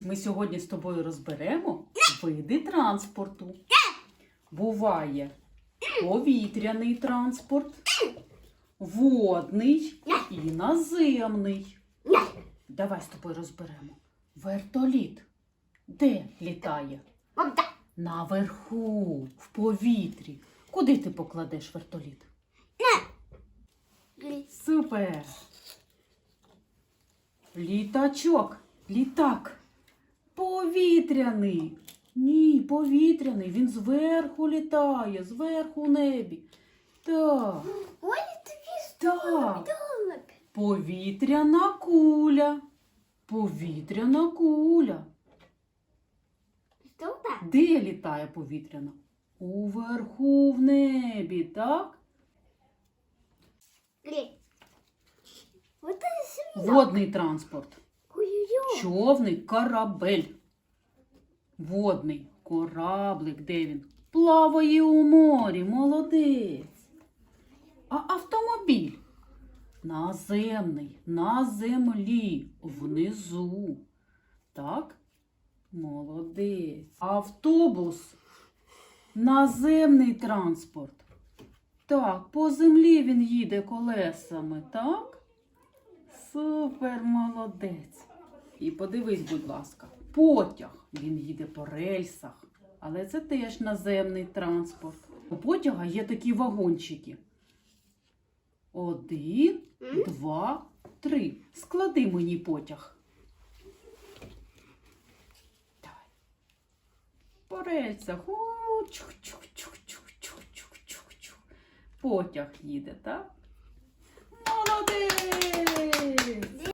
Ми сьогодні з тобою розберемо види транспорту. Буває повітряний транспорт, водний і наземний. Давай з тобою розберемо. Вертоліт. Де літає? Наверху, в повітрі. Куди ти покладеш вертоліт? Супер! Літачок, літак. Повітряний. Ні, повітряний. Він зверху літає, зверху в небі. Так, Ой, так. Повітряна куля. Повітряна куля. Де літає повітряна? Уверху в небі, так? Водний транспорт. Човний корабель. Водний кораблик, де він? Плаває у морі, молодець. А автомобіль? Наземний, на землі, внизу. Так? Молодець. Автобус. Наземний транспорт. Так, по землі він їде колесами, так? Супер молодець. І подивись, будь ласка, потяг. Він їде по рельсах, але це теж наземний транспорт. У потяга є такі вагончики. Один, два, три. Склади мені потяг. Давай. По рельсах. Потяг їде, так? Молодець!